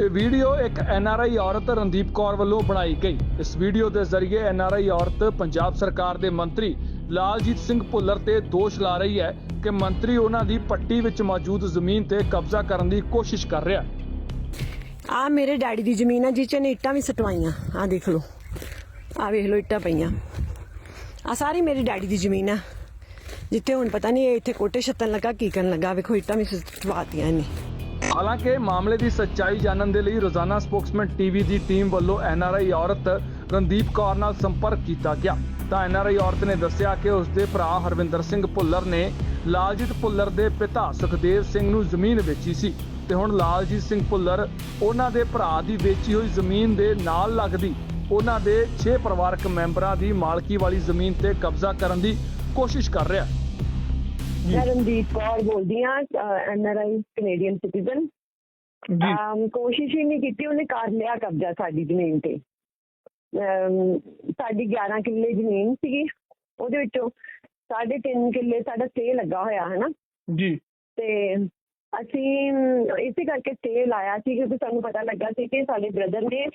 ਇਹ ਵੀਡੀਓ ਇੱਕ ਐਨਆਰਆਈ ਔਰਤ ਰਣਦੀਪ ਕੌਰ ਵੱਲੋਂ ਬਣਾਈ ਗਈ। ਇਸ ਵੀਡੀਓ ਦੇ ਜ਼ਰੀਏ ਐਨਆਰਆਈ ਔਰਤ ਪੰਜਾਬ ਸਰਕਾਰ ਦੇ ਮੰਤਰੀ ਲਾਲਜੀਤ ਸਿੰਘ ਭੁੱਲਰ ਤੇ ਦੋਸ਼ ਲਾ ਰਹੀ ਹੈ ਕਿ ਮੰਤਰੀ ਉਹਨਾਂ ਦੀ ਪੱਟੀ ਵਿੱਚ ਮੌਜੂਦ ਜ਼ਮੀਨ ਤੇ ਕਬਜ਼ਾ ਕਰਨ ਦੀ ਕੋਸ਼ਿਸ਼ ਕਰ ਰਿਹਾ ਹੈ। ਆ ਮੇਰੇ ਡੈਡੀ ਦੀ ਜ਼ਮੀਨ ਆ ਜਿਸ ਚ ਨੇ ਇੱਟਾਂ ਵੀ ਸਟਵਾਈਆਂ। ਆ ਦੇਖ ਲਓ। ਆ ਵੇਖ ਲਓ ਇੱਟਾਂ ਪਈਆਂ। ਆ ਸਾਰੀ ਮੇਰੀ ਡੈਡੀ ਦੀ ਜ਼ਮੀਨ ਆ। ਜਿੱਥੇ ਹੁਣ ਪਤਾ ਨਹੀਂ ਇਹ ਇੱਥੇ ਕੋਟੇ ਛੱਤਣ ਲੱਗਾ, ਕੀ ਕਰਨ ਲੱਗਾ। ਵੇਖੋ, ਇੱਟਾਂ ਵੀ ਸਟਵਾਤੀਆਂ ਇਹਨੇ। ਹਾਲਾਂਕਿ ਮਾਮਲੇ ਦੀ ਸੱਚਾਈ ਜਾਣਨ ਦੇ ਲਈ ਰੋਜ਼ਾਨਾ ਸਪੋਕਸਮੈਨ ਟੀਵੀ ਦੀ ਟੀਮ ਵੱਲੋਂ ਐਨਆਰਆਈ ਔਰਤ ਰਣਦੀਪ ਕੌਰ ਨਾਲ ਸੰਪਰਕ ਕੀਤਾ ਗਿਆ। ਤਾਂ ਐਨਆਰਆਈ ਔਰਤ ਨੇ ਦੱਸਿਆ ਕਿ ਉਸ ਦੇ ਭਰਾ ਹਰਵਿੰਦਰ ਸਿੰਘ ਭੁੱਲਰ ਨੇ ਲਾਲਜੀਤ ਭੁੱਲਰ ਦੇ ਪਿਤਾ ਸੁਖਦੇਵ ਸਿੰਘ ਨੂੰ ਜ਼ਮੀਨ ਵੇਚੀ ਸੀ ਤੇ ਹੁਣ ਲਾਲਜੀਤ ਸਿੰਘ ਭੁੱਲਰ ਉਹਨਾਂ ਦੇ ਭਰਾ ਦੀ ਵੇਚੀ ਹੋਈ ਜ਼ਮੀਨ ਦੇ ਨਾਲ ਲੱਗਦੀ ਉਹਨਾਂ ਦੇ 6 ਪਰਿਵਾਰਕ ਮੈਂਬਰਾਂ ਦੀ ਮਾਲਕੀ ਵਾਲੀ ਜ਼ਮੀਨ ਤੇ ਕਬਜ਼ਾ ਕਰਨ ਦੀ ਕੋਸ਼ਿਸ਼ ਕਰ ਰਿਹਾ ਹੈ। ਮੈਂ ਰਣਦੀਪ ਕੌਰ ਬੋਲਦੀ ਆ ਐਨਆਰਆਈ ਕੈਨੇਡੀਅਨ ਸਿਟੀਜ਼ਨ ਜੀ। ਕੋਸ਼ਿਸ਼ ਹੀ ਨਹੀਂ ਕੀਤੀ ਉਹਨੇ ਕਰ ਲਿਆ ਕਬਜ਼ਾ ਸਾਡੀ ਜ਼ਮੀਨ ਤੇ। ਅਮ, ਸਾਡੀ 11 ਕਿੱਲੇ ਜ਼ਮੀਨ ਸੀਗੀ ਉਹਦੇ ਵਿੱਚੋਂ ਸਾਢੇ ਤਿੰਨ ਕਿੱਲੇ ਸਾਡਾ ਸਟੇ ਲੱਗਾ ਹੋਇਆ ਹੈ ਨਾ ਜੀ। ਤੇ ਅਸੀਂ ਅਮ, ਇਸੇ ਕਰਕੇ ਸਟੇ ਲਾਇਆ ਸੀ ਕਿਉਂਕਿ ਸਾਨੂੰ ਪਤਾ ਲੱਗਾ ਸੀ ਕਿ ਸਾਡੇ ਬ੍ਰਦਰ ਨੇ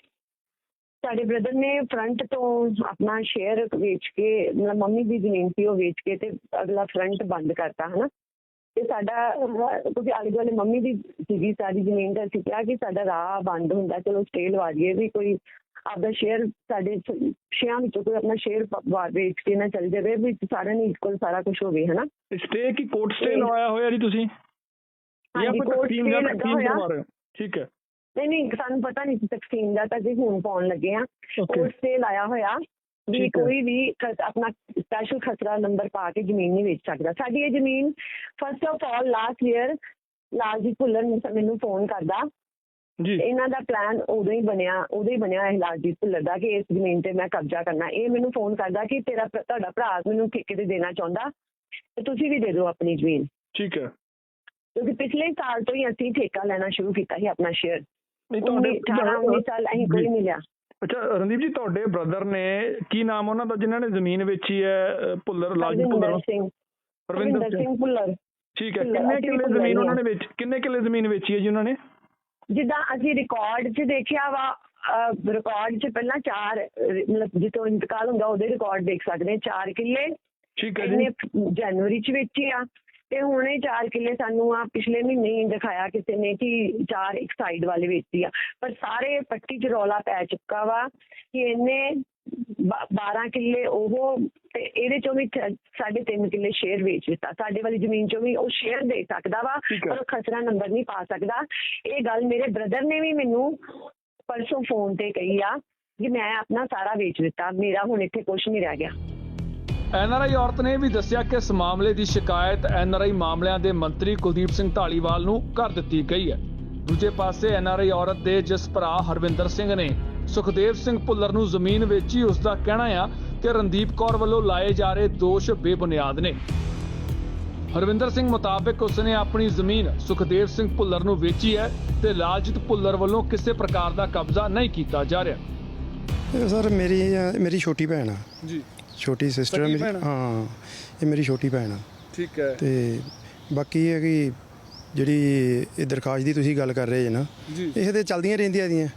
ਸਾਡੇ ਬ੍ਰਦਰ ਨੇ ਫਰੰਟ ਤੋਂ ਆਪਣਾ ਸ਼ੇਅਰ ਵੇਚ ਕੇ ਮਤਲਬ ਮੰਮੀ ਦੀ ਜ਼ਮੀਨ ਸੀ ਉਹ ਵੇਚ ਕੇ ਤੇ ਅਗਲਾ ਫਰੰਟ ਬੰਦ ਕਰਤਾ ਹਨਾ? ਤੇ ਸਾਡਾ ਕਿਉਂਕਿ ਆਲੇ ਦੁਆਲੇ ਮੰਮੀ ਦੀ ਸੀਗੀ ਸਾਰੀ ਜ਼ਮੀਨ ਦਾ ਅਸੀਂ ਕਿਹਾ ਕਿ ਸਾਡਾ ਰਾਹ ਬੰਦ ਹੁੰਦਾ ਚਲੋ ਸਟੇ ਲਵਾ ਦਈਏ ਵੀ ਕੋਈ ਆਪਦਾ ਸ਼ੇਅਰ ਸਾਡੇ ਸ਼ੇਅਰਾਂ ਵਿੱਚੋਂ ਕੋਈ ਆਪਣਾ ਸ਼ੇਅਰ ਵੇਚ ਕੇ ਨਾ ਚੱਲ ਜਾਵੇ ਵੀ ਸਾਰਿਆਂ ਨੂੰ ਇਕੁਅਲ ਸਾਰਾ ਕੁਝ ਹੋਵੇ ਹਨਾ? ਸਟੇ ਕੀ ਕੋਰਟ stay ਲਵਾਇਆ ਹੋਇਆ ਜੀ ਤੁਸੀਂ? ਹਾਂਜੀ, court stay ਲੱਗਾ ਹੋਇਆ। ਰਹੇ ਹੋ? ਠੀਕ ਹੈ। ਨਹੀਂ ਨਹੀਂ ਸਾਨੂੰ ਪਤਾ ਨਹੀਂ ਸੀ ਤਕਸੀਮ ਦਾ ਤਾਂ ਅਸੀਂ ਹੁਣ ਪਾਉਣ ਲੱਗੇ ਆ ਕੋਰਟ ਤੇ ਲਾਇਆ ਹੋਇਆ ਵੀ। ਕੋਈ ਵੀ ਆਪਣਾ ਸਪੈਸ਼ਲ ਖਸਰਾ ਨੰਬਰ ਪਾ ਕੇ ਜ਼ਮੀਨ ਨਹੀਂ ਵੇਚ ਸਕਦਾ। ਸਾਡੀ ਇਹ ਜ਼ਮੀਨ first of all last year Laljit Bhullar ਨੇ ਮੈਨੂੰ ਫੋਨ ਕਰਦਾ। ਜੀ। ਇਹਨਾਂ ਦਾ ਪਲਾਨ ਉਦੋਂ ਹੀ ਬਣਿਆ ਉਦੋਂ ਹੀ ਬਣਿਆ ਇਹ ਲਾਲਜੀਤ ਭੁੱਲਰ ਦਾ ਕਿ ਇਸ ਜ਼ਮੀਨ ਤੇ ਮੈਂ ਕਬਜ਼ਾ ਕਰਨਾ। ਇਹ ਮੈਨੂੰ ਫੋਨ ਕਰਦਾ ਕਿ ਤੇਰਾ ਤੁਹਾਡਾ ਭਰਾ ਮੈਨੂੰ ਠੇਕੇ ਤੇ ਦੇਣਾ ਚਾਹੁੰਦਾ ਤੇ ਤੁਸੀਂ ਵੀ ਦੇ ਦਿਓ ਆਪਣੀ ਜ਼ਮੀਨ। ਠੀਕ ਹੈ। ਕਿਉਂਕਿ ਪਿਛਲੇ ਸਾਲ ਤੋਂ ਹੀ ਅਸੀਂ ਠੇਕਾ ਲੈਣਾ ਸ਼ੁਰੂ ਕੀਤਾ ਸੀ ਆਪਣਾ ਸ਼ੇਅਰ ਨਹੀਂ 18 19 ਸਾਲ ਅਸੀਂ ਕੋਈ। ਨਹੀਂ ਲਿਆ। ਅੱਛਾ ਰਣਦੀਪ ਜੀ ਤੁਹਾਡੇ ਬ੍ਰਦਰ ਨੇ ਕੀ ਨਾਮ ਉਹਨਾਂ ਦਾ ਜਿਨ੍ਹਾਂ ਨੇ ਜ਼ਮੀਨ ਵੇਚੀ ਹੈ ਭੁੱਲਰ ਹਰਵਿੰਦਰ ਭੁੱਲਰ? ਸਿੰਘ। ਰਵਿੰਦਰ ਹਰਵਿੰਦਰ ਸਿੰਘ। ਭੁੱਲਰ। ਠੀਕ ਹੈ ਕਿੰਨੇ ਕਿੱਲੇ ਜ਼ਮੀਨ ਉਹਨਾਂ। ਨੇ ਵੇਚ ਕਿੰਨੇ ਕਿੱਲੇ ਜ਼ਮੀਨ ਵੇਚੀ ਹੈ ਜੀ ਉਹਨਾਂ ਨੇ? ਜਿੱਦਾਂ ਅਸੀਂ ਰਿਕਾਰਡ 'ਚ ਦੇਖਿਆ ਵਾ ਰਿਕਾਰਡ 'ਚ ਪਹਿਲਾਂ ਚਾਰ ਮਤਲਬ ਜਿੱਥੋਂ ਇੰਤਕਾਲ ਹੁੰਦਾ ਉਹਦੇ ਰਿਕਾਰਡ ਦੇਖ ਸਕਦੇ ਹਾਂ ਚਾਰ ਕਿੱਲੇ। ਠੀਕ ਹੈ ਜੀ। ਜਨਵਰੀ 'ਚ ਵੇਚੇ ਆ। ਤੇ ਹੁਣੇ ਚਾਰ ਕਿੱਲੇ ਸਾਨੂੰ ਆ ਪਿਛਲੇ ਮਹੀਨੇ ਹੀ ਦਿਖਾਇਆ ਕਿਸੇ ਨੇ ਕਿ ਚਾਰ ਇੱਕ ਸਾਈਡ ਵਾਲੇ ਵੇਚੀ ਆ। ਪਰ ਸਾਰੇ ਪੱਟੀ 'ਚ ਰੌਲਾ ਪੈ ਚੁੱਕਾ ਵਾ ਕਿ ਇਹਨੇ 12 ਕਿੱਲੇ ਉਹ ਤੇ ਇਹਦੇ ਚੋਂ ਵੀ th- ਸਾਢੇ ਤਿੰਨ ਕਿੱਲੇ ਸ਼ੇਅਰ ਵੇਚ ਦਿੱਤਾ। ਸਾਡੇ ਵਾਲੀ ਜ਼ਮੀਨ ਚੋਂ ਵੀ ਉਹ ਸ਼ੇਅਰ ਦੇ ਸਕਦਾ ਵਾ। ਪਰ ਉਹ ਖਸਰਾ ਨੰਬਰ ਨਹੀਂ ਪਾ ਸਕਦਾ। ਇਹ ਗੱਲ ਮੇਰੇ ਬ੍ਰਦਰ ਨੇ ਵੀ ਮੈਨੂੰ ਪਰਸੋਂ ਫੋਨ ਤੇ ਕਹੀ ਆ ਕਿ ਮੈਂ ਆਪਣਾ ਸਾਰਾ ਵੇਚ ਦਿੱਤਾ। ਮੇਰਾ ਹੁਣ ਇੱਥੇ ਕੁਝ ਨਹੀਂ ਰਹਿ ਗਿਆ। ਐਨਆਰਆਈ ਔਰਤ ਨੇ ਵੀ ਦੱਸਿਆ ਕਿ ਇਸ ਮਾਮਲੇ ਦੀ ਸ਼ਿਕਾਇਤ ਐਨਆਰਆਈ ਮਾਮਲਿਆਂ ਦੇ ਮੰਤਰੀ ਕੁਲਦੀਪ ਸਿੰਘ ਢਾਲੀਵਾਲ ਨੂੰ ਕਰ ਦਿੱਤੀ ਗਈ ਹੈ। ਦੂਜੇ ਪਾਸੇ ਐਨਆਰਆਈ ਔਰਤ ਦੇ ਜਿਸ ਭਰਾ ਹਰਵਿੰਦਰ ਸਿੰਘ ਨੇ ਸੁਖਦੇਵ ਸਿੰਘ ਭੁੱਲਰ ਨੂੰ ਜ਼ਮੀਨ ਵੇਚੀ ਉਸ ਦਾ ਕਹਿਣਾ ਆ ਕਿ ਰਣਦੀਪ ਕੌਰ ਵੱਲੋਂ ਲਾਏ ਜਾ ਰਹੇ ਦੋਸ਼ ਬੇਬੁਨਿਆਦ ਨੇ। ਹਰਵਿੰਦਰ ਸਿੰਘ ਮੁਤਾਬਕ ਉਸਨੇ ਆਪਣੀ ਜ਼ਮੀਨ ਸੁਖਦੇਵ ਸਿੰਘ ਭੁੱਲਰ ਨੂੰ ਵੇਚੀ ਹੈ ਤੇ ਲਾਲਜੀਤ ਭੁੱਲਰ ਵੱਲੋਂ ਕਿਸੇ ਪ੍ਰਕਾਰ ਦਾ ਕਬਜ਼ਾ ਨਹੀਂ ਕੀਤਾ ਜਾ ਰਿਹਾ। ਸਰ ਮੇਰੀ ਮੇਰੀ ਛੋਟੀ ਭੈਣ ਆ। ਜੀ। ਛੋਟੀ ਸਿਸਟਰ ਸਕੀ ਮੇਰੀ। ਭੈਣ? ਹਾਂ ਇਹ ਮੇਰੀ ਛੋਟੀ ਭੈਣ ਆ। ਠੀਕ ਹੈ। ਤੇ ਬਾਕੀ ਇਹ ਹੈ ਕਿ ਜਿਹੜੀ ਇਹ ਦਰਖਾਸਤ ਦੀ ਤੁਸੀਂ ਗੱਲ ਕਰ ਰਹੇ ਜੇ ਨਾ ਜੀ। ਇਹ ਤੇ ਚੱਲਦੀਆਂ ਰਹਿੰਦੀਆਂ ਦੀਆਂ।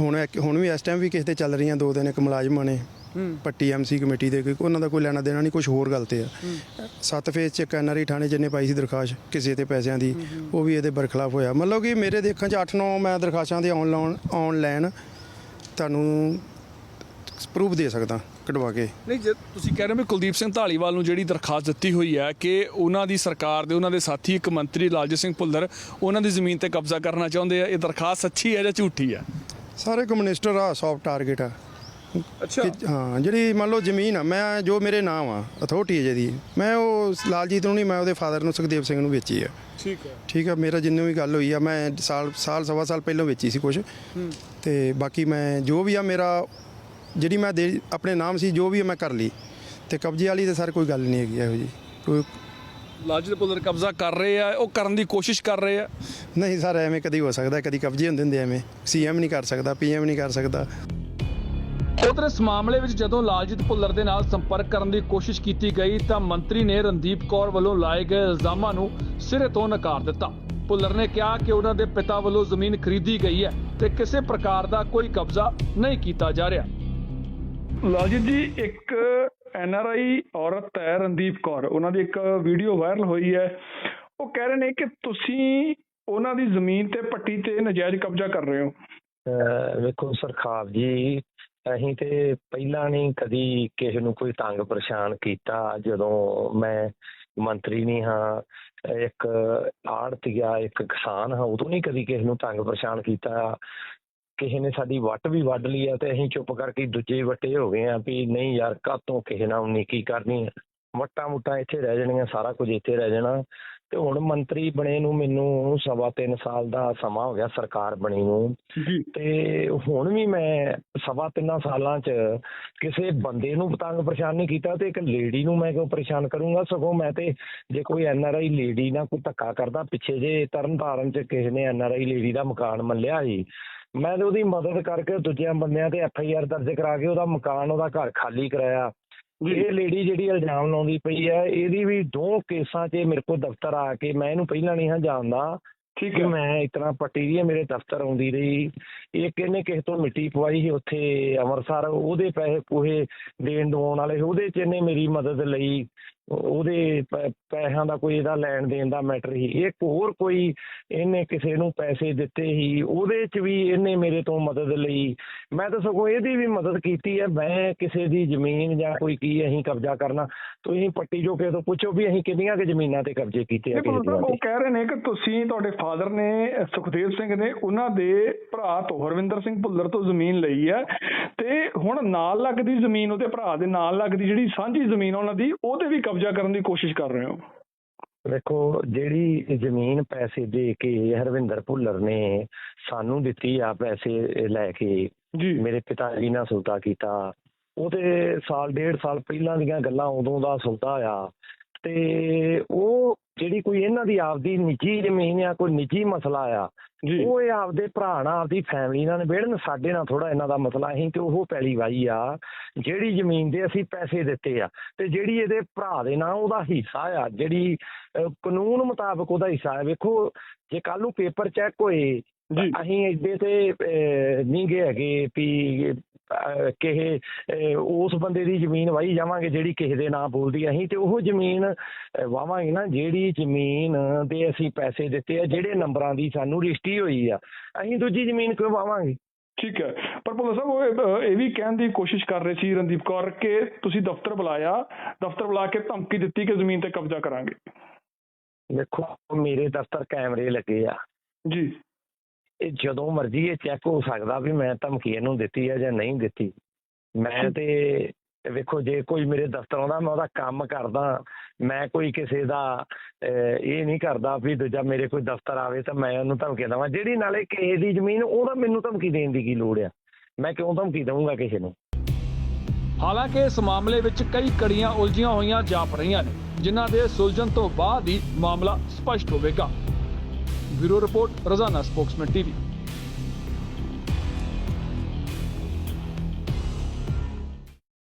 ਹੁਣ ਇੱਕ- ਹੁਣ ਵੀ ਇਸ ਟਾਈਮ ਵੀ ਕਿਸੇ ਤੇ ਚੱਲ ਰਹੀਆਂ ਦੋ ਦਿਨ ਇੱਕ ਮੁਲਾਜ਼ਮਾਂ ਨੇ ਹੂੰ। ਪੱਟੀ ਐਮਸੀ ਕਮੇਟੀ ਦੇ ਕੋਈ ਉਹਨਾਂ ਦਾ ਕੋਈ ਲੈਣਾ ਦੇਣਾ ਨਹੀਂ ਕੁਝ ਹੋਰ ਗੱਲ ਤੇ ਆ। ਸੱਤ ਫੇਜ਼ ਚ ਇੱਕ ਐਨਆਰਆਈ ਥਾਣੇ ਜਿਹਨੇ ਪਾਈ ਸੀ ਦਰਖਾਸਤ ਕਿਸੇ ਤੇ ਪੈਸਿਆਂ ਦੀ ਉਹ ਵੀ ਇਹਦੇ ਬਰਖਲਾਫ ਹੋਇਆ। ਮਤਲਬ ਕਿ ਮੇਰੇ ਦੇਖਣ ਚ 8-9 ਮੈਂ ਦਰਖਾਸਤਾਂ ਦੇ ਆਨਲਾਈਨ ਆਨਲਾਈਨ ਤੁਹਾਨੂੰ ਪ੍ਰੂਫ ਦੇ ਸਕਦਾ ਕਢਵਾ ਕੇ। ਨਹੀਂ ਜੇ ਤੁਸੀਂ ਕਹਿ ਰਹੇ ਹੋ ਵੀ ਕੁਲਦੀਪ ਸਿੰਘ ਢਾਲੀਵਾਲ ਨੂੰ ਜਿਹੜੀ ਦਰਖਾਸਤ ਦਿੱਤੀ ਹੋਈ ਹੈ ਕਿ ਉਹਨਾਂ ਦੀ ਸਰਕਾਰ ਦੇ ਉਹਨਾਂ ਦੇ ਸਾਥੀ ਇੱਕ ਮੰਤਰੀ ਲਾਲਜੀਤ ਸਿੰਘ ਭੁੱਲਰ ਉਹਨਾਂ ਦੀ ਜ਼ਮੀਨ ਤੇ ਕਬਜ਼ਾ ਕਰਨਾ ਚਾਹੁੰਦੇ ਆ ਇਹ ਦਰਖਾਸਤ ਸੱਚੀ ਹੈ ਜਾਂ ਝੂਠੀ ਹੈ? ਸਾਰੇ ਕਮਿਊਨਿਸਟਰ ਆ ਸੌਫਟ ਟਾਰਗੇਟ ਆ। ਅੱਛਾ। ਹਾਂ ਜਿਹੜੀ ਮੰਨ ਲਓ ਜ਼ਮੀਨ ਆ ਮੈਂ ਜੋ ਮੇਰੇ ਨਾਮ ਆ ਅਥਾਰਟੀ ਹੈ ਜਿਹਦੀ ਮੈਂ ਉਹ ਲਾਲਜੀਤ ਨੂੰ ਨਹੀਂ ਮੈਂ ਉਹਦੇ ਫਾਦਰ ਨੂੰ ਸੁਖਦੇਵ ਸਿੰਘ ਨੂੰ ਵੇਚੀ ਆ। ਠੀਕ ਹੈ। ਠੀਕ ਆ ਮੇਰਾ ਜਿੰਨੇ ਵੀ ਗੱਲ ਹੋਈ ਆ ਮੈਂ ਸਾਲ ਸਾਲ ਸਵਾ ਸਾਲ ਪਹਿਲਾਂ ਵੇਚੀ ਸੀ ਕੁਝ ਤੇ ਬਾਕੀ ਮੈਂ ਜੋ ਵੀ ਆ ਮੇਰਾ ਜਿਹੜੀ ਮੈਂ ਦੇ ਆਪਣੇ ਨਾਮ ਸੀ ਜੋ ਵੀ ਮੈਂ ਕਰ ਲਈ। ਤੇ ਕਬਜ਼ੇ ਵਾਲੀ ਤੇ ਸਰ ਕੋਈ ਗੱਲ ਨਹੀਂ ਹੈਗੀ ਇਹੋ ਜੀ। ਕੋਈ ਲਾਲਜੀਤ ਭੁੱਲਰ ਕਬਜ਼ਾ ਕਰ ਰਹੇ ਆ ਉਹ ਕਰਨ ਦੀ ਕੋਸ਼ਿਸ਼ ਕਰ ਰਹੇ ਆ? ਨਹੀਂ ਸਰ ਐਵੇਂ ਕਦੀ ਹੋ ਸਕਦਾ ਕਦੀ ਕਬਜ਼ੇ ਹੁੰਦੇ ਹੁੰਦੇ ਐਵੇਂ। ਸੀਐਮ ਨਹੀਂ ਕਰ ਸਕਦਾ ਪੀਐਮ ਨਹੀਂ ਕਰ ਸਕਦਾ। ਉਧਰ ਇਸ ਮਾਮਲੇ ਵਿੱਚ ਜਦੋਂ ਲਾਲਜੀਤ ਭੁੱਲਰ ਦੇ ਨਾਲ ਸੰਪਰਕ ਕਰਨ ਦੀ ਕੋਸ਼ਿਸ਼ ਕੀਤੀ ਗਈ ਤਾਂ ਮੰਤਰੀ ਨੇ ਰਣਦੀਪ ਕੌਰ ਵੱਲੋਂ ਲਾਏ ਗਏ ਇਲਜ਼ਾਮਾਂ ਨੂੰ ਸਿਰੇ ਤੋਂ ਨਕਾਰ ਦਿੱਤਾ। ਭੁੱਲਰ ਨੇ ਕਿਹਾ ਕਿ ਉਹਨਾਂ ਦੇ ਪਿਤਾ ਵੱਲੋਂ ਜ਼ਮੀਨ ਖਰੀਦੀ ਗਈ ਹੈ ਤੇ ਕਿਸੇ ਪ੍ਰਕਾਰ ਦਾ ਕੋਈ ਕਬਜ਼ਾ ਨਹੀਂ ਕੀਤਾ ਜਾ ਰਿਹਾ। ਲਾਲਜੀਤ ਜੀ ਇੱਕ ਐਨ ਆਰ ਆਈ ਔਰਤ ਹੈ, ਰਣਦੀਪ ਕੌਰ। ਉਹਨਾਂ ਦੀ ਇੱਕ ਵੀਡੀਓ ਵਾਇਰਲ ਹੋਈ ਹੈ। ਉਹ ਕਹਿ ਰਹੇ ਨੇ ਕਿ ਤੁਸੀਂ ਉਹਨਾਂ ਦੀ ਜ਼ਮੀਨ ਤੇ ਪੱਟੀ ਤੇ ਨਜਾਇਜ਼ ਕਬਜ਼ਾ ਕਰ ਰਹੇ ਹੋ। ਵੇਖੋ ਸਰਖਾਬ ਜੀ, ਅਸੀਂ ਤੇ ਪਹਿਲਾਂ ਨਹੀਂ ਕਦੀ ਕਿਸੇ ਨੂੰ ਕੋਈ ਤੰਗ ਪਰੇਸ਼ਾਨ ਕੀਤਾ। ਜਦੋਂ ਮੈਂ ਮੰਤਰੀ ਨਹੀਂ ਹਾਂ, ਇੱਕ ਆੜਤੀਆ, ਇੱਕ ਕਿਸਾਨ ਹਾਂ, ਉਦੋਂ ਨਹੀਂ ਕਦੀ ਕਿਸੇ ਨੂੰ ਤੰਗ ਪਰੇਸ਼ਾਨ ਕੀਤਾ। ਕਿਸੇ ਨੇ ਸਾਡੀ ਵੱਟ ਵੀ ਵੱਢ ਲਈ ਆ ਤੇ ਅਸੀਂ ਚੁੱਪ ਕਰਕੇ ਦੂਜੇ ਵੱਟੇ ਹੋ ਗਏ ਆ ਵੀ ਨਹੀਂ ਯਾਰ ਕਾਤੋਂ ਕਿਸੇ ਨਾਲ ਉਨੀ ਕੀ ਕਰਨੀ ਆ। ਵੱਟਾਂ ਮੁੱਟਾਂ ਇੱਥੇ ਰਹਿ ਜਾਣੀਆਂ ਸਾਰਾ ਕੁਝ ਇੱਥੇ ਰਹਿ ਜਾਣਾ। ਤੇ ਹੁਣ ਮੰਤਰੀ ਬਣੇ ਨੂੰ ਮੈਨੂੰ ਸਵਾ ਤਿੰਨ ਸਾਲ ਦਾ ਸਮਾਂ ਹੋ ਗਿਆ ਸਰਕਾਰ ਬਣੀ ਨੂੰ। ਤੇ ਹੁਣ ਵੀ ਮੈਂ ਸਵਾ ਤਿੰਨਾਂ ਸਾਲਾਂ 'ਚ ਕਿਸੇ ਬੰਦੇ ਨੂੰ ਤੰਗ ਪਰੇਸ਼ਾਨ ਨਹੀਂ ਕੀਤਾ ਤੇ ਇੱਕ ਲੇਡੀ ਨੂੰ ਮੈਂ ਕਿਉਂ ਪਰੇਸ਼ਾਨ ਕਰੂੰਗਾ? ਸਗੋਂ ਮੈਂ ਤੇ ਜੇ ਕੋਈ ਐਨ ਆਰ ਆਈ ਲੇਡੀ ਨਾਲ ਕੋਈ ਧੱਕਾ ਕਰਦਾ ਪਿੱਛੇ ਜੇ ਤਰਨ ਤਾਰਨ 'ਚ ਕਿਸੇ ਨੇ ਐਨ ਆਰ ਆਈ ਲੇਡੀ ਦਾ ਮਕਾਨ ਮੱਲਿਆ ਸੀ ਮੈਂ ਤੇ ਉਹਦੀ ਮਦਦ ਕਰਕੇ ਦੂਜਿਆਂ ਬੰਦਿਆਂ ਤੇ ਐਫ ਆਈ ਆਰ ਦਰਜ ਕਰਾ ਕੇ ਉਹਦਾ ਮਕਾਨ ਉਹਦਾ ਘਰ ਖਾਲੀ ਕਰਾਇਆ। ਇਹ ਲੇਡੀ ਜਿਹੜੀ ਇਲਜ਼ਾਮ ਲਾਉਂਦੀ ਪਈ ਹੈ ਇਹਦੀ ਵੀ ਦੋ ਕੇਸਾਂ 'ਚ ਮੇਰੇ ਕੋਲ ਦਫ਼ਤਰ ਆ ਕੇ ਮੈਂ ਇਹਨੂੰ ਪਹਿਲਾਂ ਨਹੀਂ ਹਾਂ ਜਾਣਦਾ ਠੀਕ ਹੈ। ਮੈਂ ਇਤਨਾ ਪੱਟੀ ਦੀ ਮੇਰੇ ਦਫ਼ਤਰ ਆਉਂਦੀ ਰਹੀ। ਇੱਕ ਇਹਨੇ ਕਿਸੇ ਤੋਂ ਮਿੱਟੀ ਪਵਾਈ ਸੀ ਉੱਥੇ ਅੰਮ੍ਰਿਤਸਰ ਉਹਦੇ ਪੈਸੇ ਪੂਹੇ ਦੇਣ ਦਵਾਉਣ ਵਾਲੇ ਉਹਦੇ ਚ ਇਹਨੇ ਮੇਰੀ ਮਦਦ ਲਈ। ਉਹਦੇ ਪੈਸਿਆਂ ਦਾ ਕੋਈ ਇਹਦਾ ਲੈਣ ਦੇਣ ਦਾ ਮੈਟਰ ਸੀ ਇੱਕ ਹੋਰ ਕੋਈ ਇਹਨੇ ਕਿਸੇ ਨੂੰ ਪੈਸੇ ਦਿੱਤੇ ਸੀ ਉਹਦੇ ਚ ਵੀ ਇਹਨੇ ਮੇਰੇ ਤੋਂ ਮਦਦ ਲਈ ਮੈਂ ਤਾਂ ਸਗੋਂ ਇਹਦੀ ਵੀ ਮਦਦ ਕੀਤੀ ਹੈ ਮੈਂ ਕਿਸੇ ਦੀ ਜ਼ਮੀਨ ਜਾਂ ਕੋਈ ਕੀ ਅਸੀਂ ਕਬਜ਼ਾ ਕਰਨਾ ਤੁਸੀਂ ਪੱਟੀ ਜੋ ਕਿਸੇ ਤੋਂ ਪੁੱਛੋ ਵੀ ਅਸੀਂ ਕਿੰਨੀਆਂ ਕਿ ਜ਼ਮੀਨਾਂ ਤੇ ਕਬਜ਼ੇ ਕੀਤੇ ਆ। ਉਹ ਕਹਿ ਰਹੇ ਨੇ ਕਿ ਤੁਸੀਂ ਤੁਹਾਡੇ ਫਾਦਰ ਨੇ ਸੁਖਦੇਵ ਸਿੰਘ ਨੇ ਉਹਨਾਂ ਦੇ ਭਰਾ ਤੋਂ ਹਰਵਿੰਦਰ ਸਿੰਘ ਭੁੱਲਰ ਤੋਂ ਜ਼ਮੀਨ ਲਈ ਹੈ ਤੇ ਹੁਣ ਨਾਲ ਲੱਗਦੀ ਜ਼ਮੀਨ ਉਹਦੇ ਭਰਾ ਦੇ ਨਾਲ ਲੱਗਦੀ ਜਿਹੜੀ ਸਾਂਝੀ ਜ਼ਮੀਨ ਉਹਨਾਂ ਦੀ ਉਹਦੇ ਵੀ ਕਬਜ਼ਾ ਕਰਨ ਦੀ ਕੋਸ਼ਿਸ਼ ਕਰ ਰਹੇ ਹੋ? ਵੇਖੋ ਜਿਹੜੀ ਜ਼ਮੀਨ ਪੈਸੇ ਦੇ ਕੇ ਹਰਵਿੰਦਰ ਭੁੱਲਰ ਨੇ ਸਾਨੂੰ ਦਿੱਤੀ ਆ ਪੈਸੇ ਲੈ ਕੇ ਜੀ। ਮੇਰੇ ਪਿਤਾ ਜੀ ਨਾਲ ਸੌਦਾ ਕੀਤਾ ਉਹ ਤੇ ਸਾਲ ਡੇਢ ਸਾਲ ਪਹਿਲਾਂ ਦੀਆਂ ਗੱਲਾਂ ਉਦੋਂ ਦਾ ਸੌਦਾ ਆ ਤੇ ਉਹ ਜਿਹੜੀ ਕੋਈ ਇਹਨਾਂ ਦੀ ਆਪਦੀ ਨਿੱਜੀ ਜ਼ਮੀਨ ਆ ਕੋਈ ਨਿੱਜੀ ਮਸਲਾ ਆ ਉਹ ਇਹ ਆਪਦੇ ਭਰਾ ਨਾਲ ਆਪਦੀ ਫੈਮਿਲੀ ਨਾਲ ਨਿਬੇੜਨ ਸਾਡੇ ਨਾਲ ਥੋੜਾ ਇਹਨਾਂ ਦਾ ਮਸਲਾ ਸੀ ਕਿ ਉਹ ਪੈਲੀ ਵਾਈ ਆ ਜਿਹੜੀ ਜ਼ਮੀਨ ਦੇ ਅਸੀਂ ਪੈਸੇ ਦਿੱਤੇ ਆ ਤੇ ਜਿਹੜੀ ਇਹਦੇ ਭਰਾ ਦੇ ਨਾਂ ਉਹਦਾ ਹਿੱਸਾ ਆ ਜਿਹੜੀ ਕਾਨੂੰਨ ਮੁਤਾਬਕ ਉਹਦਾ ਹਿੱਸਾ ਹੈ ਵੇਖੋ ਜੇ ਕੱਲ ਨੂੰ ਪੇਪਰ ਚੈੱਕ ਹੋਏ ਤਾਂ ਅਸੀਂ ਐਡੇ ਤੇ ਨਹੀਂ ਗਏ ਹੈਗੇ ਵੀ ਅਹ, ਉਸ ਬੰਦੇ ਦੀ ਜ਼ਮੀਨ ਵਾਹੀ ਜਾਵਾਂਗੇ ਜਿਹੜੀ ਕਿਸੇ ਦੇ ਨਾਂ ਬੋਲਦੀ। ਅਸੀਂ ਤੇ ਉਹ ਜ਼ਮੀਨ ਅਹ, ਵਾਹਵਾਂਗੇ ਨਾ ਜਿਹੜੀ ਜ਼ਮੀਨ ਦੇ ਅਸੀਂ ਪੈਸੇ ਦਿੱਤੇ ਆ ਜਿਹੜੇ ਨੰਬਰਾਂ ਦੀ ਸਾਨੂੰ ਰਜਿਸਟਰੀ ਹੋਈ ਆ ਅਸੀਂ ਦੂਜੀ ਜ਼ਮੀਨ ਕਿਉਂ ਵਾਹਵਾਂਗੇ? ਠੀਕ ਹੈ ਪਰ ਭੁੱਲਰ ਸਾਹਿਬ ਉਹ ਇਹ ਵੀ ਕਹਿਣ ਦੀ ਕੋਸ਼ਿਸ਼ ਕਰ ਰਹੇ ਸੀ ਰਣਦੀਪ ਕੌਰ ਕਿ ਤੁਸੀਂ ਦਫ਼ਤਰ ਬੁਲਾਇਆ ਦਫ਼ਤਰ ਬੁਲਾ ਕੇ ਧਮਕੀ ਦਿੱਤੀ ਕਿ ਜ਼ਮੀਨ ਤੇ ਕਬਜ਼ਾ ਕਰਾਂਗੇ। ਦੇਖੋ ਮੇਰੇ ਦਫ਼ਤਰ ਕੈਮਰੇ ਲੱਗੇ ਆ। ਜੀ। ਇਹ ਜਦੋਂ ਮਰਜ਼ੀ ਇਹ ਚੈੱਕ ਹੋ ਸਕਦਾ ਵੀ ਮੈਂ ਧਮਕੀ ਇਹਨੂੰ ਦਿੱਤੀ ਆ ਜਾਂ ਨਹੀਂ ਦਿੱਤੀ। ਮੈਂ ਤੇ ਵੇਖੋ, ਜੇ ਕੋਈ ਮੇਰੇ ਦਫ਼ਤਰ ਆਉਂਦਾ, ਮੈਂ ਉਹਦਾ ਕੰਮ ਕਰਦਾ। ਮੈਂ ਕੋਈ ਕਿਸੇ ਦਾ ਇਹ ਨਹੀਂ ਕਰਦਾ ਵੀ ਦੂਜਾ ਮੇਰੇ ਕੋਈ ਦਫ਼ਤਰ ਆਵੇ ਤਾਂ ਮੈਂ ਉਹਨੂੰ ਧਮਕੀ ਦੇਵਾਂ। ਜਿਹੜੀ ਨਾਲੇ ਕਿਸੇ ਦੀ ਜ਼ਮੀਨ ਉਹਦਾ ਮੈਨੂੰ ਧਮਕੀ ਦੇਣ ਦੀ ਕੀ ਲੋੜ ਆ? ਮੈਂ ਕਿਉਂ ਧਮਕੀ ਦਊਂਗਾ ਕਿਸੇ ਨੂੰ? ਹਾਲਾਂਕਿ ਇਸ ਮਾਮਲੇ ਵਿੱਚ ਕਈ ਕੜੀਆਂ ਉਲਝੀਆਂ ਹੋਈਆਂ ਜਾਪ ਰਹੀਆਂ ਨੇ, ਜਿਨ੍ਹਾਂ ਦੇ ਸੁਲਝਣ ਤੋਂ ਬਾਅਦ ਹੀ ਮਾਮਲਾ ਸਪਸ਼ਟ ਹੋਵੇਗਾ। Bureau report Rozana Spokesman TV